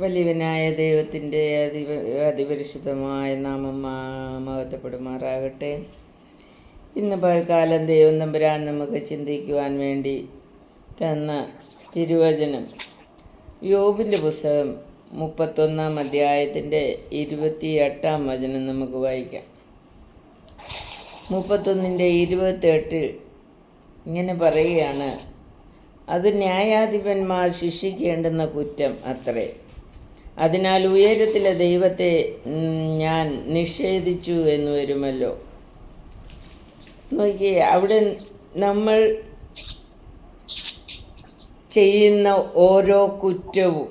വലിയവനായ ദൈവത്തിന്റെ അതിപ അതിപരിശുദ്ധമായ നാമം മഹത്വപ്പെടുമാറാകട്ടെ. ഇന്ന് പൽക്കാലം ദൈവം തമ്പുരാൻ നമുക്ക് ചിന്തിക്കുവാൻ വേണ്ടി തന്ന തിരുവചനം. യോബിന്റെ പുസ്തകം മുപ്പത്തൊന്നാം അധ്യായത്തിന്റെ ഇരുപത്തി എട്ടാം വചനം നമുക്ക് വായിക്കാം. മുപ്പത്തൊന്നിന്റെ ഇരുപത്തെട്ടിൽ ഇങ്ങനെ പറയുകയാണ് അത് ന്യായാധിപന്മാർ ശിക്ഷിക്കേണ്ടുന്ന കുറ്റം അത്രേ. അതിനാൽ ഉയരത്തിലെ ദൈവത്തെ ഞാൻ നിഷേധിച്ചു എന്ന് വരുമല്ലോ. നോക്കിയേ അവിടെ നമ്മൾ ചെയ്യുന്ന ഓരോ കുറ്റവും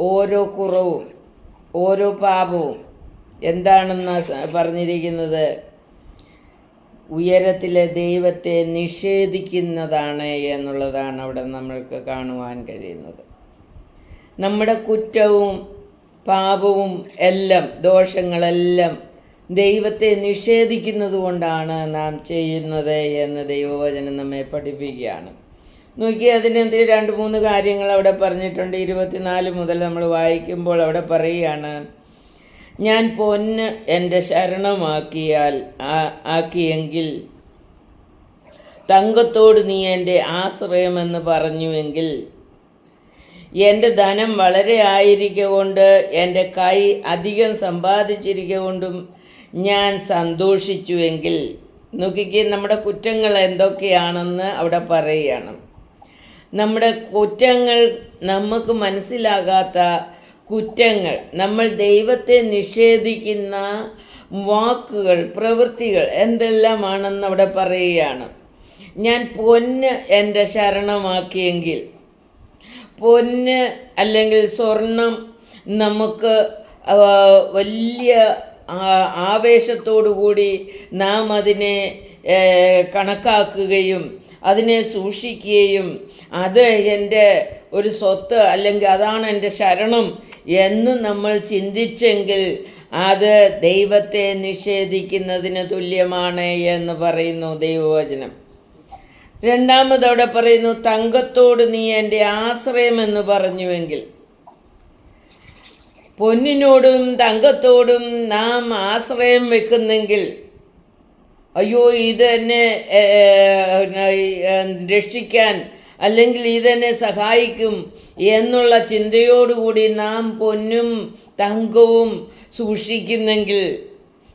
ഓരോ കുറവും ഓരോ പാപവും എന്താണെന്ന് പറഞ്ഞിരിക്കുന്നത്? ഉയരത്തിലെ ദൈവത്തെ നിഷേധിക്കുന്നതാണ് എന്നുള്ളതാണ് അവിടെ നമ്മൾക്ക് കാണുവാൻ കഴിയുന്നത്. നമ്മുടെ കുറ്റവും പാപവും എല്ലാം ദോഷങ്ങളെല്ലാം ദൈവത്തെ നിഷേധിക്കുന്നത് കൊണ്ടാണ് നാം ചെയ്യുന്നത് എന്ന് ദൈവവചനം നമ്മെ പഠിപ്പിക്കുകയാണ്. നോക്കി അതിനെതിരെ രണ്ട് മൂന്ന് കാര്യങ്ങൾ അവിടെ പറഞ്ഞിട്ടുണ്ട്. ഇരുപത്തിനാല് മുതൽ നമ്മൾ വായിക്കുമ്പോൾ അവിടെ പറയുകയാണ് ഞാൻ പൊന്ന് എന്റെ ശരണമാക്കിയാൽ ആക്കിയെങ്കിൽ തങ്കത്തോട് നീ എന്റെ ആശ്രയമെന്ന് പറഞ്ഞുവെങ്കിൽ എന്റെ ധനം വളരെ ആയിരിക്കൊണ്ട് എന്റെ കൈ അധികം സമ്പാദിച്ചിരിക്കൊണ്ടും ഞാൻ സന്തോഷിച്ചുവെങ്കിൽ നോക്കിക്ക് നമ്മുടെ കുറ്റങ്ങൾ എന്തൊക്കെയാണെന്ന് അവിടെ പറയുകയാണ് നമ്മുടെ കുറ്റങ്ങൾ നമുക്ക് മനസ്സിലാകാത്ത കുറ്റങ്ങൾ നമ്മൾ ദൈവത്തെ നിഷേധിക്കുന്ന വാക്കുകൾ പ്രവൃത്തികൾ എന്തെല്ലാമാണെന്ന് അവിടെ പറയുകയാണ് ഞാൻ പൊന്ന് എന്റെ ശരണമാക്കിയെങ്കിൽ പൊന്ന് അല്ലെങ്കിൽ സ്വർണം നമുക്ക് വലിയ ആവേശത്തോടുകൂടി ആവേശത്തോടു കൂടി നാം അതിനെ കണക്കാക്കുകയും അതിനെ സൂക്ഷിക്കുകയും അത് എന്റെ ഒരു സ്വത്ത് അല്ലെങ്കിൽ അതാണ് എന്റെ ശരണം എന്ന് നമ്മൾ ചിന്തിച്ചെങ്കിൽ അത് ദൈവത്തെ നിഷേധിക്കുന്നതിന് തുല്യമാണ് എന്ന് പറയുന്നു ദൈവവചനം. രണ്ടാമത് അവിടെ പറയുന്നു തങ്കത്തോട് നീ എന്റെ ആശ്രയമെന്ന് പറഞ്ഞുവെങ്കിൽ. പൊന്നിനോടും തങ്കത്തോടും നാം ആശ്രയം വെക്കുന്നെങ്കിൽ അയ്യോ ഇതെന്നെ രക്ഷിക്കാൻ അല്ലെങ്കിൽ ഇതെന്നെ സഹായിക്കും എന്നുള്ള ചിന്തയോടുകൂടി നാം പൊന്നും തങ്കവും സൂക്ഷിക്കുന്നെങ്കിൽ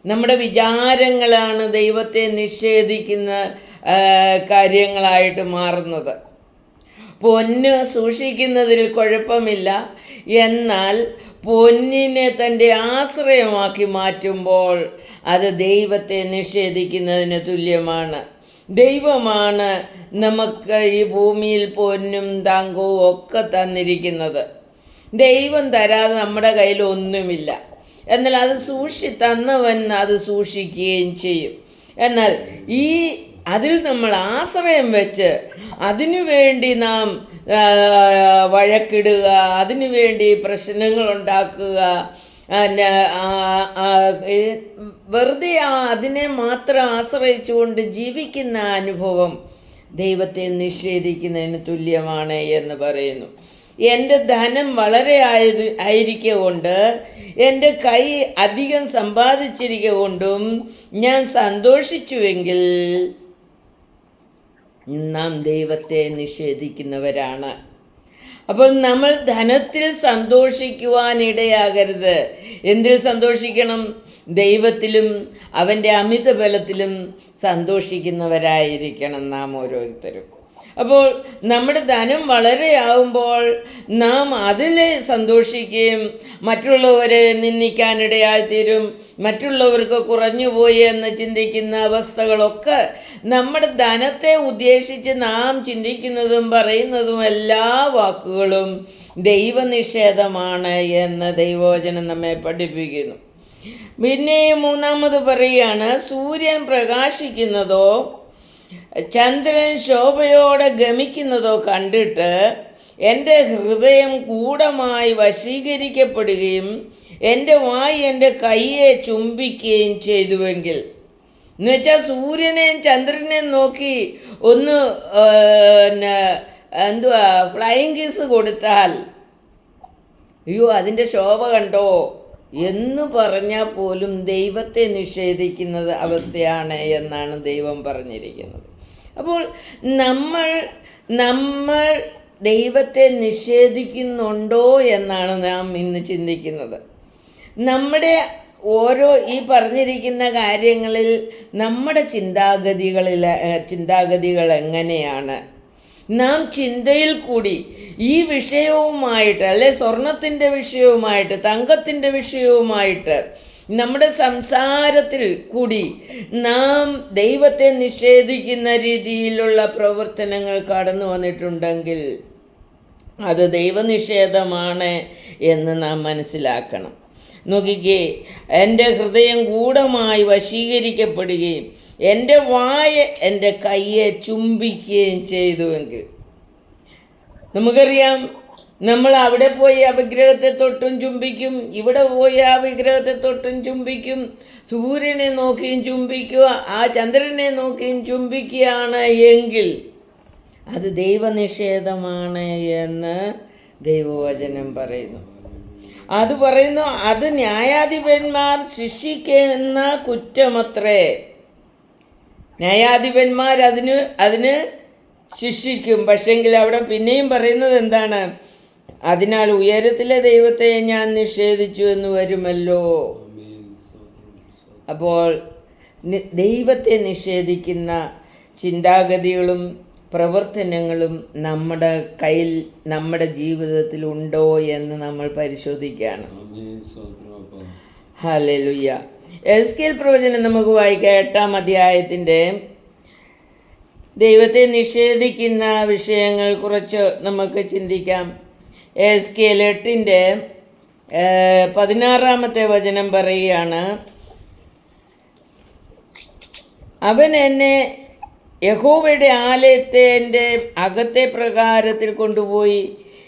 നമ്മുടെ വിചാരങ്ങളാണ് ദൈവത്തെ നിഷേധിക്കുന്ന കാര്യങ്ങളായിട്ട് മാറുന്നത്. പൊന്ന് സൂക്ഷിക്കുന്നതിൽ കുഴപ്പമില്ല. എന്നാൽ പൊന്നിനെ തന്റെ ആശ്രയമാക്കി മാറ്റുമ്പോൾ അത് ദൈവത്തെ നിഷേധിക്കുന്നതിന് തുല്യമാണ്. ദൈവമാണ് നമുക്ക് ഈ ഭൂമിയിൽ പൊന്നും താങ്കവും ഒക്കെ തന്നിരിക്കുന്നത്. ദൈവം തരാതെ നമ്മുടെ കയ്യിൽ ഒന്നുമില്ല. എന്നാൽ അത് സൂക്ഷി തന്നവൻ അത് സൂക്ഷിക്കുകയും ചെയ്യും. എന്നാൽ ഈ അതിൽ നമ്മൾ ആശ്രയം വെച്ച് അതിനു വേണ്ടി നാം വഴക്കിടുക അതിനു വേണ്ടി പ്രശ്നങ്ങൾ ഉണ്ടാക്കുക വെറുതെ അതിനെ മാത്രം ആശ്രയിച്ചുകൊണ്ട് ജീവിക്കുന്ന അനുഭവം ദൈവത്തെ നിഷേധിക്കുന്നതിന് തുല്യമാണ് എന്ന് പറയുന്നു. എന്റെ ധനം വളരെ ആയത് ആയിരിക്കുക കൊണ്ട് എന്റെ കൈ അധികം സമ്പാദിച്ചിരിക്കുക കൊണ്ടും ഞാൻ സന്തോഷിച്ചുവെങ്കിൽ നാം ദൈവത്തെ നിഷേധിക്കുന്നവരാണ്. അപ്പോൾ നമ്മൾ ധനത്തിൽ സന്തോഷിക്കുവാനിടയാകരുത് എന്തിൽ സന്തോഷിക്കണം? ദൈവത്തിലും അവന്റെ അമിത ബലത്തിലും സന്തോഷിക്കുന്നവരായിരിക്കണം നാം ഓരോരുത്തരും. അപ്പോൾ നമ്മുടെ ധനം വളരെ ആവുമ്പോൾ നാം അതിൽ സന്തോഷിക്കുകയും മറ്റുള്ളവരെ നിന്ദിക്കാനിടയായിത്തീരും മറ്റുള്ളവർക്ക് കുറഞ്ഞുപോയി എന്ന് ചിന്തിക്കുന്ന അവസ്ഥകളൊക്കെ നമ്മുടെ ധനത്തെ ഉദ്ദേശിച്ച് നാം ചിന്തിക്കുന്നതും പറയുന്നതും എല്ലാ വാക്കുകളും ദൈവനിഷേധമാണ് എന്ന് ദൈവവചനം നമ്മെ പഠിപ്പിക്കുന്നു. പിന്നെ മൂന്നാമത് പറയുകയാണ് സൂര്യൻ പ്രകാശിക്കുന്നതോ ചന്ദ്രൻ ശോഭയോടെ ഗമിക്കുന്നതോ കണ്ടിട്ട് എന്റെ ഹൃദയം കൂടമായി വശീകരിക്കപ്പെടുകയും എന്റെ വായി എന്റെ കൈയെ ചുംബിക്കുകയും ചെയ്തുവെങ്കിൽ. എന്നുവെച്ചാൽ സൂര്യനെയും ചന്ദ്രനെയും നോക്കി ഒന്ന് എന്തുവാ ഫ്ലൈങ് കിസ് കൊടുത്താൽ അയ്യോ അതിന്റെ ശോഭ കണ്ടോ? എന്ന് പറഞ്ഞാൽ പോലും ദൈവത്തെ നിഷേധിക്കുന്നത് അവസ്ഥയാണ് എന്നാണ് ദൈവം പറഞ്ഞിരിക്കുന്നത്. അപ്പോൾ നമ്മൾ നമ്മൾ ദൈവത്തെ നിഷേധിക്കുന്നുണ്ടോ എന്നാണ് നാം ഇന്ന് ചിന്തിക്കുന്നത്. നമ്മുടെ ഓരോ ഈ പറഞ്ഞിരിക്കുന്ന കാര്യങ്ങളിൽ നമ്മുടെ ചിന്താഗതികളിൽ ചിന്താഗതികൾ എങ്ങനെയാണ്? നാം ചിന്തയിൽ കൂടി ഈ വിഷയവുമായിട്ട് അല്ലെ സ്വർണത്തിന്റെ വിഷയവുമായിട്ട് തങ്കത്തിന്റെ വിഷയവുമായിട്ട് നമ്മുടെ സംസാരത്തിൽ കൂടി നാം ദൈവത്തെ നിഷേധിക്കുന്ന രീതിയിലുള്ള പ്രവർത്തനങ്ങൾ കടന്നു വന്നിട്ടുണ്ടെങ്കിൽ അത് ദൈവനിഷേധമാണ് എന്ന് നാം മനസ്സിലാക്കണം. നോക്കിക്കേ എന്റെ ഹൃദയം ഗൂഢമായി വശീകരിക്കപ്പെടുകയും എന്റെ വായ എന്റെ കയ്യെ ചുംബിക്കുകയും ചെയ്തുവെങ്കിൽ നമുക്കറിയാം നമ്മൾ അവിടെ പോയി ആ വിഗ്രഹത്തെ തൊട്ടും ചുംബിക്കും ഇവിടെ പോയി ആ വിഗ്രഹത്തെ തൊട്ടും ചുംബിക്കും സൂര്യനെ നോക്കിയും ചുംബിക്കുക ആ ചന്ദ്രനെ നോക്കിയും ചുംബിക്കുകയാണ് എങ്കിൽ അത് ദൈവനിഷേധമാണ് എന്ന് ദൈവവചനം പറയുന്നു. അത് പറയുന്നു അത് ന്യായാധിപന്മാർ ശിക്ഷിക്കുന്ന കുറ്റമത്രേ. ന്യായാധിപന്മാർ അതിന് അതിന് ശിക്ഷിക്കും. പക്ഷെങ്കിൽ അവിടെ പിന്നെയും പറയുന്നത് എന്താണ്? അതിനാൽ ഉയരത്തിലെ ദൈവത്തെ ഞാൻ നിഷേധിച്ചു എന്ന് വരുമല്ലോ. അപ്പോൾ ദൈവത്തെ നിഷേധിക്കുന്ന ചിന്താഗതികളും പ്രവർത്തനങ്ങളും നമ്മുടെ കയ്യിൽ നമ്മുടെ ജീവിതത്തിൽ ഉണ്ടോ എന്ന് നമ്മൾ പരിശോധിക്കുകയാണ്. ഹല്ലേലൂയ. എസ് കെൽ പ്രവചനം നമുക്ക് വായിക്കാം എട്ടാം അധ്യായത്തിന്റെ ദൈവത്തെ നിഷേധിക്കുന്ന വിഷയങ്ങൾ കുറച്ച് നമുക്ക് ചിന്തിക്കാം. എസ് കെൽ എട്ടിന്റെ പതിനാറാമത്തെ വചനം പറയുകയാണ്. അവൻ എന്നെ യഹോവയുടെ ആലയത്തെ എന്റെ അകത്തെ പ്രകാരത്തിൽ കൊണ്ടുപോയി.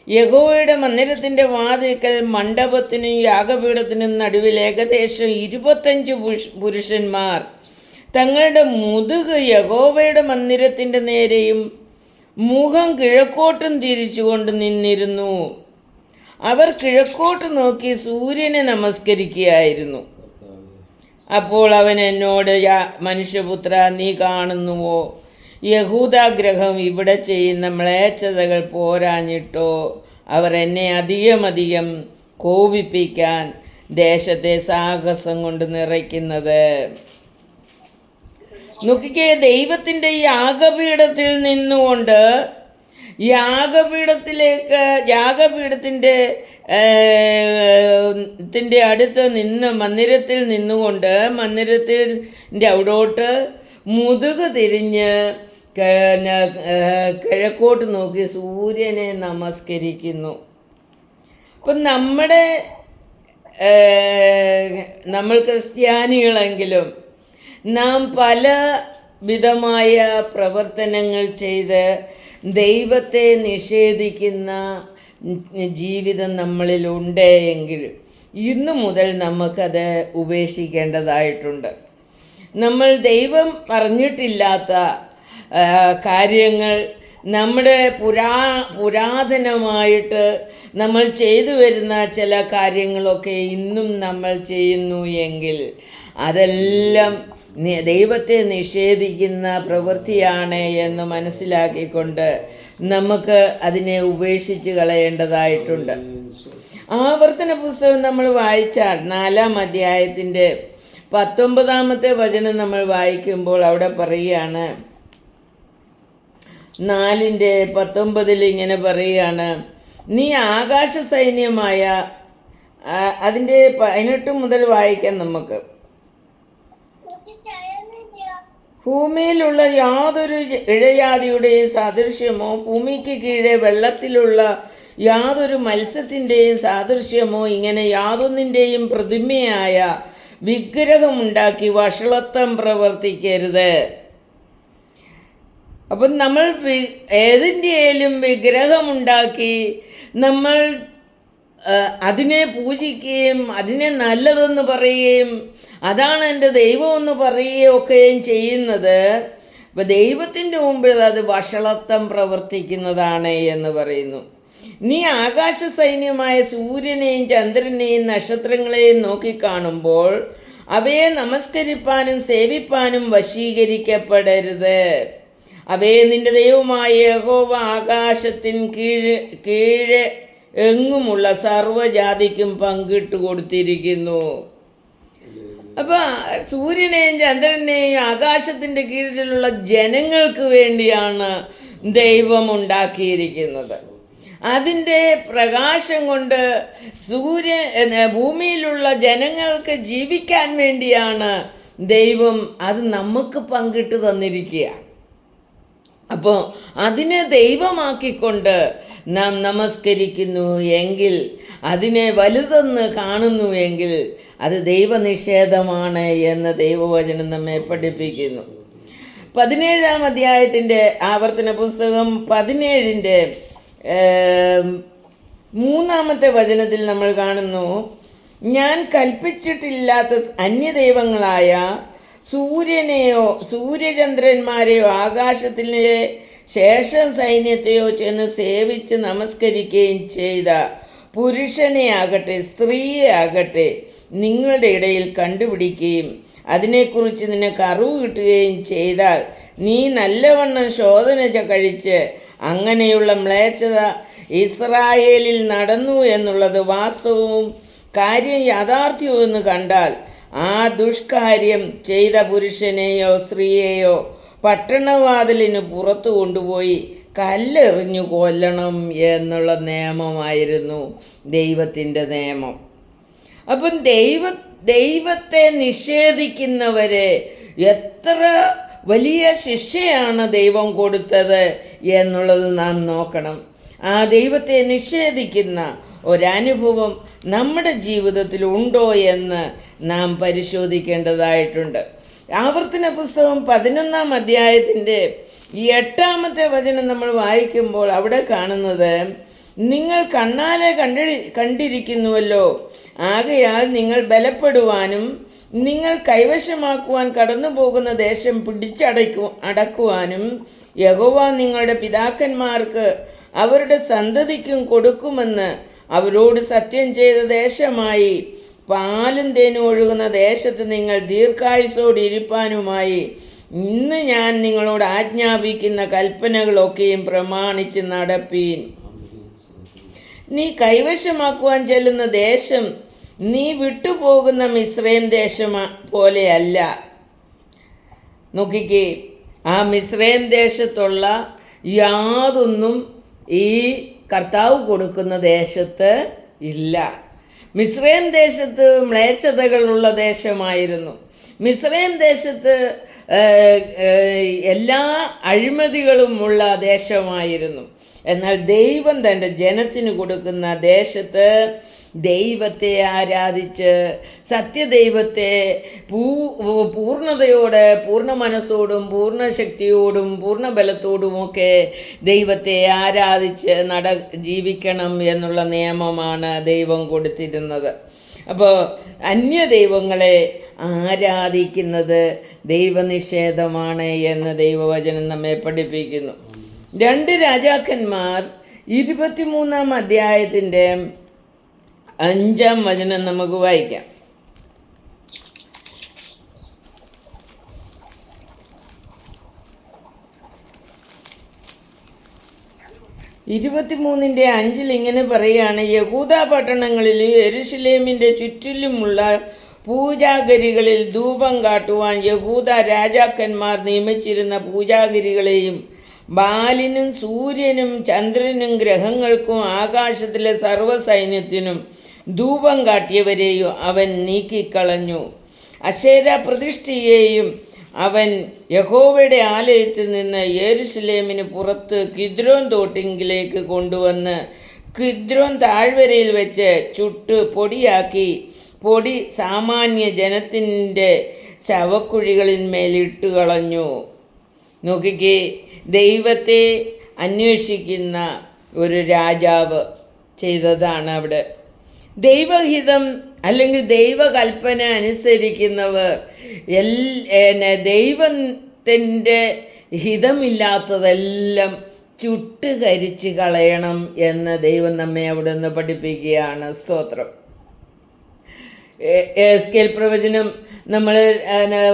യഹോവയുടെ മന്ദിരത്തിന്റെ വാതിൽക്കൽ മണ്ഡപത്തിനും യാഗപീഠത്തിനും നടുവിൽ ഏകദേശം ഇരുപത്തഞ്ച് പുരുഷ- പുരുഷന്മാർ. തങ്ങളുടെ മുതുക് യഹോവയുടെ മന്ദിരത്തിന്റെ നേരെയും മുഖം കിഴക്കോട്ടും തിരിച്ചുകൊണ്ട് നിന്നിരുന്നു. അവർ കിഴക്കോട്ട് നോക്കി സൂര്യനെ നമസ്കരിക്കുകയായിരുന്നു. അപ്പോൾ അവൻ എന്നോട് മനുഷ്യപുത്ര നീ കാണുന്നുവോ? യഹൂദാഗ്രഹം ഇവിടെ ചെയ്യുന്ന മ്ലേച്ഛതകൾ പോരാഞ്ഞിട്ടോ. അവർ എന്നെ അധികമധികം കോപിപ്പിക്കാൻ ദേശത്തെ സാഹസം കൊണ്ട് നിറയ്ക്കുന്നത്. നോക്കിക്കേ ദൈവത്തിന്റെ യാഗപീഠത്തിൽ നിന്നുകൊണ്ട് യാഗപീഠത്തിലേക്ക് യാഗപീഠത്തിന്റെ ത്തിന്റെ അടുത്ത് നിന്ന് മന്ദിരത്തിൽ നിന്നുകൊണ്ട് മന്ദിരത്തിന്റെ അവിടോട്ട് മുതുക് തിരിഞ്ഞ് കിഴക്കോട്ട് നോക്കി സൂര്യനെ നമസ്കരിക്കുന്നു. അപ്പം നമ്മുടെ നമ്മൾ ക്രിസ്ത്യാനികളെങ്കിലും നാം പല വിധമായ പ്രവർത്തനങ്ങൾ ചെയ്ത് ദൈവത്തെ നിഷേധിക്കുന്ന ജീവിതം നമ്മളിലുണ്ട് എങ്കിൽ ഇന്നു മുതൽ നമുക്കത് ഉപേക്ഷിക്കേണ്ടതായിട്ടുണ്ട്. നമ്മൾ ദൈവം പറഞ്ഞിട്ടില്ലാത്ത കാര്യങ്ങൾ നമ്മുടെ പുരാ പുരാതനമായിട്ട് നമ്മൾ ചെയ്തു വരുന്ന ചില കാര്യങ്ങളൊക്കെ ഇന്നും നമ്മൾ ചെയ്യുന്നു എങ്കിൽ അതെല്ലാം ദൈവത്തെ നിഷേധിക്കുന്ന പ്രവൃത്തിയാണ് എന്ന് മനസ്സിലാക്കിക്കൊണ്ട് നമുക്ക് അതിനെ ഉപേക്ഷിച്ച് കളയേണ്ടതായിട്ടുണ്ട്. ആവർത്തന പുസ്തകം നമ്മൾ വായിച്ചാൽ നാലാം അധ്യായത്തിന്റെ പത്തൊമ്പതാമത്തെ വചനം നമ്മൾ വായിക്കുമ്പോൾ അവിടെ പറയുകയാണ് നാലിന്റെ പത്തൊമ്പതിൽ ഇങ്ങനെ പറയുകയാണ്. നീ ആകാശ സൈന്യമായ അതിന്റെ പതിനെട്ട് മുതൽ വായിക്കാം നമുക്ക്. ഭൂമിയിലുള്ള യാതൊരു ഇഴജാതിയുടെയും സാദൃശ്യമോ ഭൂമിക്ക് കീഴെ വെള്ളത്തിലുള്ള യാതൊരു മത്സ്യത്തിന്റെയും സാദൃശ്യമോ ഇങ്ങനെ യാതൊന്നിന്റെയും പ്രതിമയായ വിഗ്രഹമുണ്ടാക്കി വഷളത്വം പ്രവർത്തിക്കരുത്. അപ്പം നമ്മൾ ഏതിന്റെയും വിഗ്രഹമുണ്ടാക്കി നമ്മൾ അതിനെ പൂജിക്കുകയും അതിനെ നല്ലതെന്ന് പറയുകയും അതാണ് എന്റെ ദൈവമെന്ന് പറയുകയും ഒക്കെയും ചെയ്യുന്നത്. അപ്പം ദൈവത്തിന്റെ മുമ്പിൽ അത് വഷളത്വം പ്രവർത്തിക്കുന്നതാണ് എന്ന് പറയുന്നു. നീ ആകാശ സൈന്യമായ സൂര്യനെയും ചന്ദ്രനെയും നക്ഷത്രങ്ങളെയും നോക്കിക്കാണുമ്പോൾ അവയെ നമസ്കരിപ്പാനും സേവിപ്പാനും വശീകരിക്കപ്പെടരുത്. അവയെ നിന്റെ ദൈവമായ യഹോവ ആകാശത്തിൻ കീഴ് കീഴെ എങ്ങുമുള്ള സർവജാതിക്കും പങ്കിട്ട് കൊടുത്തിരിക്കുന്നു. അപ്പൊ സൂര്യനെയും ചന്ദ്രനെയും ആകാശത്തിന്റെ കീഴിലുള്ള ജനങ്ങൾക്ക് വേണ്ടിയാണ് ദൈവം ഉണ്ടാക്കിയിരിക്കുന്നത്. അതിന്റെ പ്രകാശം കൊണ്ട് സൂര്യ ഭൂമിയിലുള്ള ജനങ്ങൾക്ക് ജീവിക്കാൻ വേണ്ടിയാണ് ദൈവം അത് നമുക്ക് പങ്കിട്ട് തന്നിരിക്കുക. അപ്പോൾ അതിനെ ദൈവമാക്കിക്കൊണ്ട് നാം നമസ്കരിക്കുന്നു എങ്കിൽ അതിനെ വലുതെന്ന് കാണുന്നു എങ്കിൽ അത് ദൈവനിഷേധമാണ് എന്ന് ദൈവവചനം നമ്മെ പഠിപ്പിക്കുന്നു. പതിനേഴാം അധ്യായത്തിന്റെ ആവർത്തന പുസ്തകം പതിനേഴിന്റെ മൂന്നാമത്തെ വചനത്തിൽ നമ്മൾ കാണുന്നു ഞാൻ കൽപ്പിച്ചിട്ടില്ലാത്ത അന്യദൈവങ്ങളായ സൂര്യനെയോ സൂര്യചന്ദ്രന്മാരെയോ ആകാശത്തിലെ ശേഷം സൈന്യത്തെയോ ചെന്ന് സേവിച്ച് നമസ്കരിക്കുകയും ചെയ്ത പുരുഷനെ ആകട്ടെ സ്ത്രീയെ ആകട്ടെ നിങ്ങളുടെ ഇടയിൽ കണ്ടുപിടിക്കുകയും അതിനെക്കുറിച്ച് നിനക്ക് അറിവ് കിട്ടുകയും ചെയ്താൽ നീ നല്ലവണ്ണം ശോധന കഴിച്ച് അങ്ങനെയുള്ള മ്ലേച്ഛത ഇസ്രായേലിൽ നടന്നു എന്നുള്ളത് വാസ്തവവും കാര്യം യാഥാർത്ഥ്യവും എന്ന് കണ്ടാൽ ആ ദുഷ്കാര്യം ചെയ്ത പുരുഷനെയോ സ്ത്രീയെയോ പട്ടണവാതിലിന് പുറത്തു കൊണ്ടുപോയി കല്ലെറിഞ്ഞു കൊല്ലണം എന്നുള്ള നിയമമായിരുന്നു ദൈവത്തിന്റെ നിയമം. അപ്പം ദൈവ ദൈവത്തെ നിഷേധിക്കുന്നവരെ എത്ര വലിയ ശിക്ഷയാണ് ദൈവം കൊടുത്തത് എന്നുള്ളത് നാം നോക്കണം. ആ ദൈവത്തെ നിഷേധിക്കുന്ന ഒരനുഭവം നമ്മുടെ ജീവിതത്തിൽ ഉണ്ടോ എന്ന് നാം പരിശോധിക്കേണ്ടതായിട്ടുണ്ട്. ആവർത്തന പുസ്തകം പതിനൊന്നാം അധ്യായത്തിന്റെ ഈ എട്ടാമത്തെ വചനം നമ്മൾ വായിക്കുമ്പോൾ അവിടെ കാണുന്നത് നിങ്ങൾ കണ്ണാലെ കണ്ടി കണ്ടിരിക്കുന്നുവല്ലോ. ആകയാൽ നിങ്ങൾ ബലപ്പെടുവാനും നിങ്ങൾ കൈവശമാക്കുവാൻ കടന്നു പോകുന്ന ദേശം പിടിച്ചടയ്ക്കു അടക്കുവാനും യഹോവ നിങ്ങളുടെ പിതാക്കന്മാർക്ക് അവരുടെ സന്തതിക്കും കൊടുക്കുമെന്ന് അവരോട് സത്യം ചെയ്ത ദേശമായി. പാലും തേനും ഒഴുകുന്ന ദേശത്ത് നിങ്ങൾ ദീർഘായുസോട് ഇരിപ്പാനുമായി. ഇന്ന് ഞാൻ നിങ്ങളോട് ആജ്ഞാപിക്കുന്ന കൽപ്പനകളൊക്കെയും പ്രമാണിച്ച് നടപ്പീൻ. നീ കൈവശമാക്കുവാൻ ചെല്ലുന്ന ദേശം നീ വിട്ടുപോകുന്ന മിശ്രയും ദേശം പോലെയല്ല. നോക്കിക്കേ ആ മിശ്രയും ദേശത്തുള്ള യാതൊന്നും ഈ കർത്താവ് കൊടുക്കുന്ന ദേശത്ത് ഇല്ല. മിശ്രയം ദേശത്ത് മ്ലേച്ഛതകളുള്ള ദേശമായിരുന്നു. മിശ്രയം ദേശത്ത് എല്ലാ അഴിമതികളും ഉള്ള ദേശമായിരുന്നു. എന്നാൽ ദൈവം തന്റെ ജനത്തിന് കൊടുക്കുന്ന ദേശത്ത് ദൈവത്തെ ആരാധിച്ച് സത്യദൈവത്തെ പൂ പൂർണതയോടെ പൂർണ മനസ്സോടും പൂർണ ശക്തിയോടും പൂർണ ബലത്തോടുമൊക്കെ ദൈവത്തെ ആരാധിച്ച് നട ജീവിക്കണം എന്നുള്ള നിയമമാണ് ദൈവം കൊടുത്തിരുന്നത്. അപ്പോൾ അന്യ ദൈവങ്ങളെ ആരാധിക്കുന്നത് ദൈവനിഷേധമാണ് എന്ന് ദൈവവചനം നമ്മെ പഠിപ്പിക്കുന്നു. രണ്ട് രാജാക്കന്മാർ ഇരുപത്തിമൂന്നാം അധ്യായത്തിന്റെ അഞ്ചാം വചനം നമുക്ക് വായിക്കാം. ഇരുപത്തിമൂന്നിന്റെ അഞ്ചിൽ ഇങ്ങനെ പറയുകയാണ് യഹൂദ പട്ടണങ്ങളിൽ എരുഷലേമിന്റെ ചുറ്റിലുമുള്ള പൂജാഗിരികളിൽ ധൂപം കാട്ടുവാൻ യഹൂദ രാജാക്കന്മാർ നിയമിച്ചിരുന്ന പൂജാഗിരികളെയും ബാലിനും സൂര്യനും ചന്ദ്രനും ഗ്രഹങ്ങൾക്കും ആകാശത്തിലെ സർവസൈന്യത്തിനും ധൂപം കാട്ടിയവരെയും അവൻ നീക്കിക്കളഞ്ഞു. അശേര പ്രതിഷ്ഠയെയും അവൻ യഹോവയുടെ ആലയത്തിൽ നിന്ന് യേരുസലേമിന് പുറത്ത് കിദ്രോൻ തോട്ടിങ്കിലേക്ക് കൊണ്ടുവന്ന് കിദ്രോൻ താഴ്വരയിൽ വെച്ച് ചുട്ട് പൊടിയാക്കി പൊടി സാമാന്യ ജനത്തിന്റെ ശവക്കുഴികളിന്മേൽ ഇട്ട് കളഞ്ഞു നോക്കിക്കേ ദൈവത്തെ അന്വേഷിക്കുന്ന ഒരു രാജാവ് ചെയ്തതാണ് അവിടെ. ദൈവഹിതം അല്ലെങ്കിൽ ദൈവകൽപ്പന അനുസരിക്കുന്നവർ എൽ ദൈവത്തിന്റെ ഹിതമില്ലാത്തതെല്ലാം ചുട്ടുകരിച്ച് കളയണം എന്ന് ദൈവം നമ്മെ അവിടെ നിന്ന് പഠിപ്പിക്കുകയാണ് സ്തോത്രം. എസ് കെൽ പ്രവചനം നമ്മൾ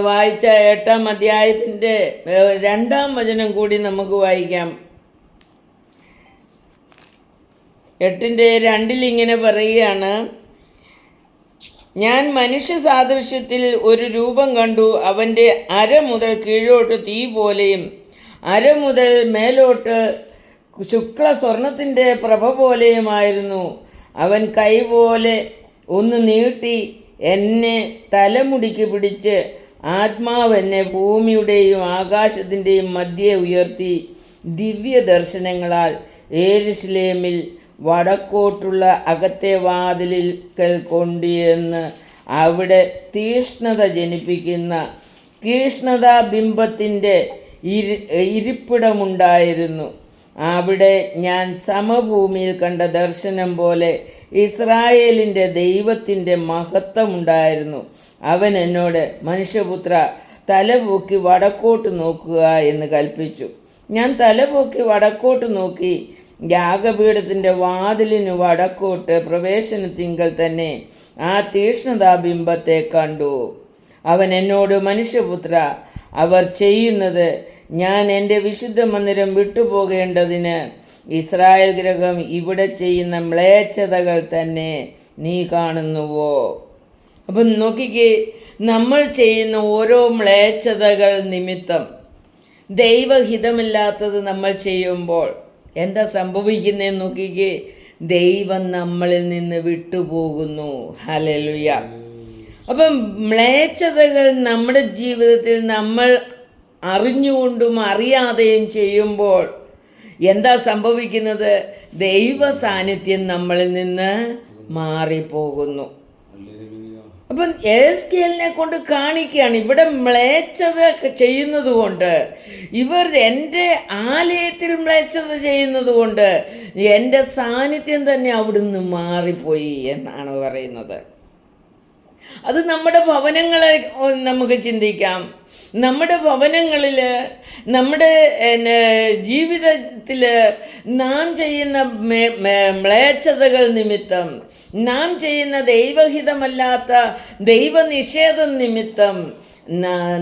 വായിച്ച എട്ടാം അധ്യായത്തിന്റെ രണ്ടാം വചനം കൂടി നമുക്ക് വായിക്കാം. എട്ടിന്റെ രണ്ടിൽ ഇങ്ങനെ പറയുകയാണ് ഞാൻ മനുഷ്യ സാദൃശ്യത്തിൽ ഒരു രൂപം കണ്ടു. അവന്റെ അര മുതൽ കീഴോട്ട് തീ പോലെയും അര മുതൽ മേലോട്ട് ശുക്ല സ്വർണത്തിന്റെ പ്രഭ പോലെയുമായിരുന്നു. അവൻ കൈ പോലെ ഒന്ന് നീട്ടി എന്നെ തലമുടിക്ക് പിടിച്ച് ആത്മാവ് എന്നെ ഭൂമിയുടെയും ആകാശത്തിന്റെയും മധ്യേ ഉയർത്തി ദിവ്യ ദർശനങ്ങളാൽ ഏരുസ്ലേമിൽ വടക്കോട്ടുള്ള അകത്തെ വാതിലിക്കൽ കൊണ്ടുവന്ന് അവിടെ തീഷ്ണത ജനിപ്പിക്കുന്ന തീഷ്ണതാ ബിംബത്തിന്റെ ഇരി ഇരിപ്പിടമുണ്ടായിരുന്നു. അവിടെ ഞാൻ സമഭൂമിയിൽ കണ്ട ദർശനം പോലെ ഇസ്രായേലിന്റെ ദൈവത്തിന്റെ മഹത്വമുണ്ടായിരുന്നു അവൻ എന്നോട് മനുഷ്യപുത്ര തലപൊക്കി വടക്കോട്ട് നോക്കുക എന്ന് കൽപ്പിച്ചു. ഞാൻ തലപൊക്കി വടക്കോട്ട് നോക്കി. യാഗപീഠത്തിന്റെ വാതിലിന് വടക്കോട്ട് പ്രവേശനത്തിങ്കൽ തന്നെ ആ തീഷ്ണതാബിംബത്തെ കണ്ടു. അവൻ എന്നോട് മനുഷ്യപുത്ര അവർ ചെയ്യുന്നത് ഞാൻ എന്റെ വിശുദ്ധ മന്ദിരം വിട്ടുപോകേണ്ടതിന് ഇസ്രായേൽ ഗ്രഹം ഇവിടെ ചെയ്യുന്ന മ്ലേച്ഛതകൾ തന്നെ നീ കാണുന്നുവോ? അപ്പം നോക്കിക്കേ നമ്മൾ ചെയ്യുന്ന ഓരോ മ്ലേച്ഛതകൾ നിമിത്തം ദൈവഹിതമില്ലാത്തത് നമ്മൾ ചെയ്യുമ്പോൾ എന്താ സംഭവിക്കുന്നതെന്ന് നോക്കിക്കേ ദൈവം നമ്മളിൽ നിന്ന് വിട്ടുപോകുന്നു. ഹലലുയ അപ്പം മ്ലേച്ഛതകൾ നമ്മുടെ ജീവിതത്തിൽ നമ്മൾ അറിഞ്ഞുകൊണ്ടും അറിയാതെയും ചെയ്യുമ്പോൾ എന്താ സംഭവിക്കുന്നത്? ദൈവ സാന്നിധ്യം നമ്മളിൽ നിന്ന് മാറിപ്പോകുന്നു. അപ്പം എസ് കെ എല്ലിനെ കൊണ്ട് കാണിക്കുകയാണ്. ഇവിടെ മ്ലേച്ഛത ചെയ്യുന്നത് കൊണ്ട് ഇവർ എന്റെ ആലയത്തിൽ മ്ലേച്ഛത ചെയ്യുന്നത് കൊണ്ട് എന്റെ സാന്നിധ്യം തന്നെ അവിടുന്ന് മാറിപ്പോയി എന്നാണ് പറയുന്നത്. അത് നമ്മുടെ ഭവനങ്ങളെ നമുക്ക് ചിന്തിക്കാം. നമ്മുടെ ഭവനങ്ങളിൽ നമ്മുടെ ജീവിതത്തിൽ നാം ചെയ്യുന്ന മ്ലേച്ഛതകൾ നിമിത്തം നാം ചെയ്യുന്ന ദൈവഹിതമല്ലാത്ത ദൈവനിഷേധം നിമിത്തം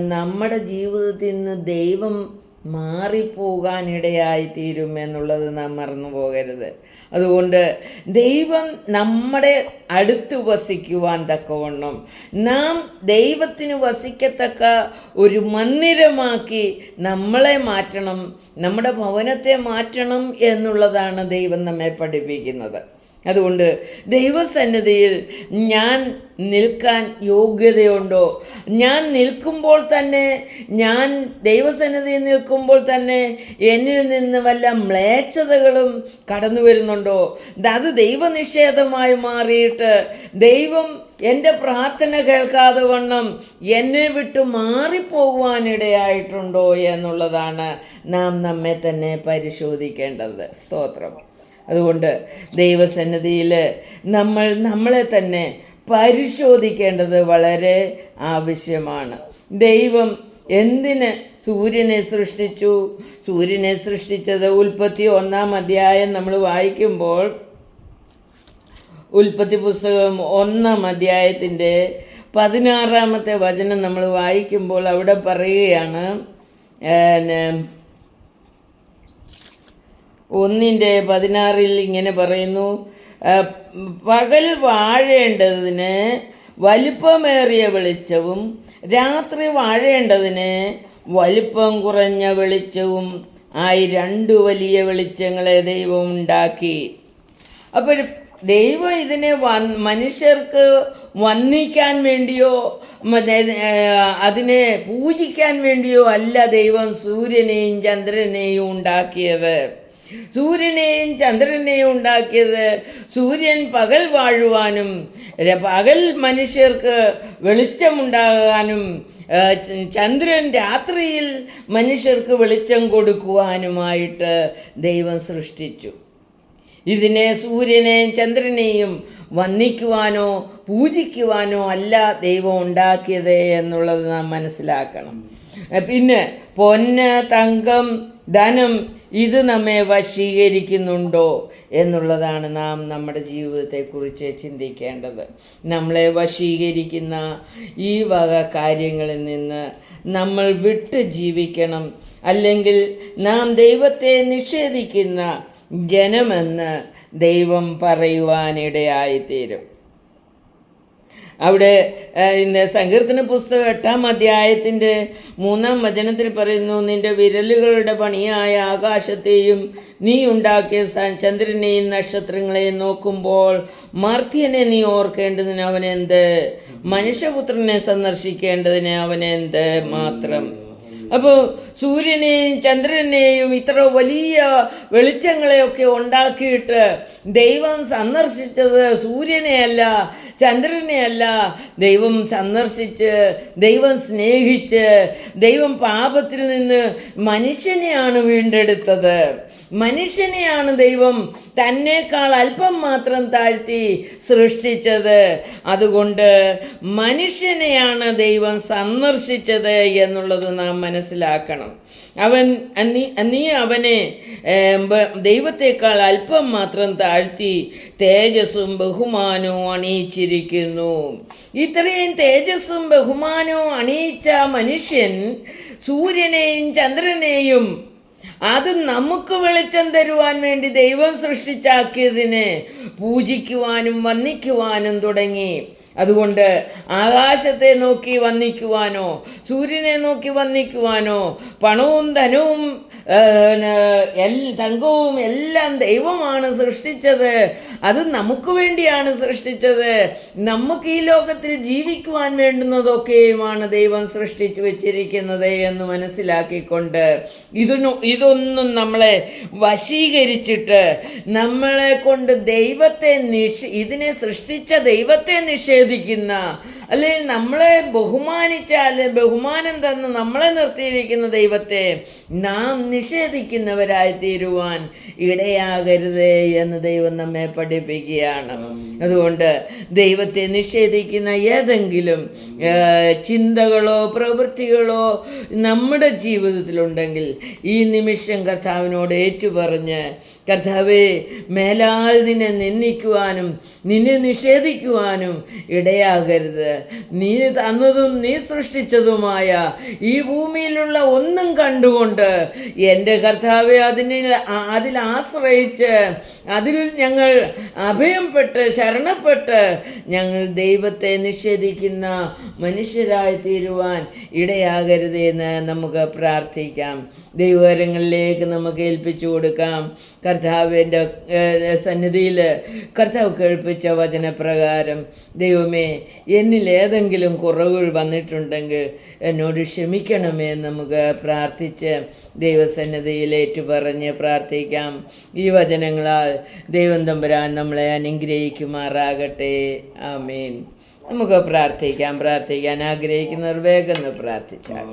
നമ്മുടെ ജീവിതത്തിൽ നിന്ന് ദൈവം മാറിപ്പോകാനിടയായി തീരും എന്നുള്ളത് നാം മറന്നു പോകരുത്. അതുകൊണ്ട് ദൈവം നമ്മുടെ അടുത്ത് വസിക്കുവാൻ തക്കവണ്ണം നാം ദൈവത്തിന് വസിക്കത്തക്ക ഒരു മന്ദിരമാക്കി നമ്മളെ മാറ്റണം നമ്മുടെ ഭവനത്തെ മാറ്റണം എന്നുള്ളതാണ് ദൈവം നമ്മെ പഠിപ്പിക്കുന്നത്. അതുകൊണ്ട് ദൈവസന്നിധിയിൽ ഞാൻ നിൽക്കാൻ യോഗ്യതയുണ്ടോ? ഞാൻ നിൽക്കുമ്പോൾ തന്നെ ഞാൻ ദൈവസന്നിധിയിൽ നിൽക്കുമ്പോൾ തന്നെ എന്നിൽ നിന്ന് വല്ല മ്ലേച്ഛതകളും കടന്നു വരുന്നുണ്ടോ? അത് ദൈവനിഷേധമായി മാറിയിട്ട് ദൈവം എന്റെ പ്രാർത്ഥന കേൾക്കാതെ വണ്ണം എന്നെ വിട്ട് മാറിപ്പോകുവാനിടയായിട്ടുണ്ടോ എന്നുള്ളതാണ് നാം നമ്മെ തന്നെ പരിശോധിക്കേണ്ടത്. സ്തോത്രം. അതുകൊണ്ട് ദൈവസന്നിധിയിൽ നമ്മൾ നമ്മളെ തന്നെ പരിശോധിക്കേണ്ടത് വളരെ ആവശ്യമാണ്. ദൈവം എന്തിന് സൂര്യനെ സൃഷ്ടിച്ചു? സൂര്യനെ സൃഷ്ടിച്ചത് ഉൽപ്പത്തി ഒന്നാം അധ്യായം നമ്മൾ വായിക്കുമ്പോൾ ഉൽപ്പത്തി പുസ്തകം ഒന്നാം അധ്യായത്തിന്റെ പതിനാറാമത്തെ വചനം നമ്മൾ വായിക്കുമ്പോൾ അവിടെ പറയുകയാണ് ഒന്നിന്റെ പതിനാറിൽ ഇങ്ങനെ പറയുന്നു പകൽ വാഴേണ്ടതിന് വലിപ്പമേറിയ വെളിച്ചവും രാത്രി വാഴേണ്ടതിന് വലിപ്പം കുറഞ്ഞ വെളിച്ചവും ആയി രണ്ട് വലിയ വെളിച്ചങ്ങളെ ദൈവം ഉണ്ടാക്കി. അപ്പോൾ ദൈവം ഇതിനെ വൻ മനുഷ്യർക്ക് വന്ദിക്കാൻ വേണ്ടിയോ അതിനെ പൂജിക്കാൻ വേണ്ടിയോ അല്ല ദൈവം സൂര്യനെയും ചന്ദ്രനെയും ഉണ്ടാക്കിയത്. സൂര്യനെയും ചന്ദ്രനെയും ഉണ്ടാക്കിയത് സൂര്യൻ പകൽ വാഴുവാനും പകൽ മനുഷ്യർക്ക് വെളിച്ചമുണ്ടാകാനും ചന്ദ്രൻ രാത്രിയിൽ മനുഷ്യർക്ക് വെളിച്ചം കൊടുക്കുവാനുമായിട്ട് ദൈവം സൃഷ്ടിച്ചു. ഇതിനെ സൂര്യനെയും ചന്ദ്രനെയും വന്ദിക്കുവാനോ പൂജിക്കുവാനോ അല്ല ദൈവം ഉണ്ടാക്കിയത് എന്നുള്ളത് നാം മനസ്സിലാക്കണം. പിന്നെ പൊന്ന് തങ്കം ധനം ഇത് നമ്മെ വശീകരിക്കുന്നുണ്ടോ എന്നുള്ളതാണ് നാം നമ്മുടെ ജീവിതത്തെക്കുറിച്ച് ചിന്തിക്കേണ്ടത്. നമ്മളെ വശീകരിക്കുന്ന ഈ വക കാര്യങ്ങളിൽ നിന്ന് നമ്മൾ വിട്ട് ജീവിക്കണം. അല്ലെങ്കിൽ നാം ദൈവത്തെ നിഷേധിക്കുന്ന ജനമെന്ന് ദൈവം പറയുവാനിടയായിത്തീരും. അവിടെ സങ്കീർത്തന പുസ്തകം എട്ടാം അധ്യായത്തിന്റെ മൂന്നാം വചനത്തിൽ പറയുന്നു നിന്റെ വിരലുകളുടെ പണിയായ ആകാശത്തെയും നീ ഉണ്ടാക്കിയ ചന്ദ്രനെയും നക്ഷത്രങ്ങളെയും നോക്കുമ്പോൾ മർത്യനെ നീ ഓർക്കേണ്ടതിന് അവനെന്ത്? മനുഷ്യപുത്രനെ സന്ദർശിക്കേണ്ടതിന് അവനെന്ത് മാത്രം? അപ്പോൾ സൂര്യനെയും ചന്ദ്രനെയും ഇത്ര വലിയ വെളിച്ചങ്ങളെയൊക്കെ ഉണ്ടാക്കിയിട്ട് ദൈവം സന്ദർശിച്ചത് സൂര്യനെയല്ല ചന്ദ്രനെയല്ല. ദൈവം സന്ദർശിച്ച് ദൈവം സ്നേഹിച്ച് ദൈവം പാപത്തിൽ നിന്ന് മനുഷ്യനെയാണ് വീണ്ടെടുത്തത്. മനുഷ്യനെയാണ് ദൈവം തന്നെക്കാൾ അല്പം മാത്രം താഴ്ത്തി സൃഷ്ടിച്ചത്. അതുകൊണ്ട് മനുഷ്യനെയാണ് ദൈവം സന്ദർശിച്ചത് എന്നുള്ളത് നാം മനസ്സിലാക്കണം. അവൻ നീ നീ അവനെ ദൈവത്തെക്കാൾ അല്പം മാത്രം താഴ്ത്തി തേജസ്സും ബഹുമാനവും അണിയിച്ചിരിക്കുന്നു. ഇത്രയും തേജസ്സും ബഹുമാനവും അണിയിച്ച മനുഷ്യൻ സൂര്യനെയും ചന്ദ്രനെയും അത് നമുക്ക് വെളിച്ചം തരുവാൻ വേണ്ടി ദൈവം സൃഷ്ടിച്ചാക്കിയതിനെ പൂജിക്കുവാനും വന്ദിക്കുവാനും തുടങ്ങി. അതുകൊണ്ട് ആകാശത്തെ നോക്കി വന്ദിക്കുവാനോ സൂര്യനെ നോക്കി വന്ദിക്കുവാനോ പണവും ധനവും തങ്കവും എല്ലാം ദൈവമാണ് സൃഷ്ടിച്ചത്. അത് നമുക്ക് വേണ്ടിയാണ് സൃഷ്ടിച്ചത്. നമുക്ക് ഈ ലോകത്തിൽ ജീവിക്കുവാൻ വേണ്ടുന്നതൊക്കെയുമാണ് ദൈവം സൃഷ്ടിച്ചു വെച്ചിരിക്കുന്നത് എന്ന് മനസ്സിലാക്കിക്കൊണ്ട് ഇതിനു ഇതൊന്നും നമ്മളെ വശീകരിച്ചിട്ട് നമ്മളെ കൊണ്ട് ദൈവത്തെ നിഷ ഇതിനെ സൃഷ്ടിച്ച ദൈവത്തെ നിഷേധിക്കുന്ന അല്ലെങ്കിൽ നമ്മളെ ബഹുമാനിച്ചാൽ ബഹുമാനം തന്ന് നമ്മളെ നിർത്തിയിരിക്കുന്ന ദൈവത്തെ നാം നിഷേധിക്കുന്നവരായി തീരുവാൻ ഇടയാകരുത് എന്ന് ദൈവം നമ്മെ പഠിപ്പിക്കുകയാണ്. അതുകൊണ്ട് ദൈവത്തെ നിഷേധിക്കുന്ന ഏതെങ്കിലും ചിന്തകളോ പ്രവൃത്തികളോ നമ്മുടെ ജീവിതത്തിലുണ്ടെങ്കിൽ ഈ നിമിഷം കർത്താവിനോട് ഏറ്റുപറഞ്ഞ് കർത്താവെ മേലാൽ നിന്നെ നിന്ദിക്കുവാനും നിന്നെ നിഷേധിക്കുവാനും ഇടയാകരുത്. നീ തന്നതും നീ സൃഷ്ടിച്ചതുമായ ഈ ഭൂമിയിലുള്ള ഒന്നും കണ്ടുകൊണ്ട് എന്റെ കർത്താവെ അതിനെ അതിൽ ആശ്രയിച്ച് അതിൽ ഞങ്ങൾ അഭയംപ്പെട്ട് ശരണപ്പെട്ട് ഞങ്ങൾ ദൈവത്തെ നിഷേധിക്കുന്ന മനുഷ്യരായി തീരുവാൻ ഇടയാകരുതെന്ന് നമുക്ക് പ്രാർത്ഥിക്കാം. ദൈവകരങ്ങളിലേക്ക് നമുക്ക് ഏൽപ്പിച്ചു കൊടുക്കാം. കർത്താവിന്റെ സന്നിധിയിൽ കർത്താവ് കേൾപ്പിച്ച വചനപ്രകാരം ദൈവമേ എന്നിൽ ഏതെങ്കിലും കുറവുകൾ വന്നിട്ടുണ്ടെങ്കിൽ എന്നോട് ക്ഷമിക്കണമേ നമുക്ക് പ്രാർത്ഥിച്ച് ദൈവസന്നിധിയിൽ ഏറ്റുപറഞ്ഞ് പ്രാർത്ഥിക്കാം. ഈ വചനങ്ങളാൽ ദൈവം തമ്പുരാൻ നമ്മളെ അനുഗ്രഹിക്കുമാറാകട്ടെ. ആമീൻ. നമുക്ക് പ്രാർത്ഥിക്കാം പ്രാർത്ഥിക്കാൻ ആഗ്രഹിക്കുന്നവർ വേഗം പ്രാർത്ഥിച്ചാൽ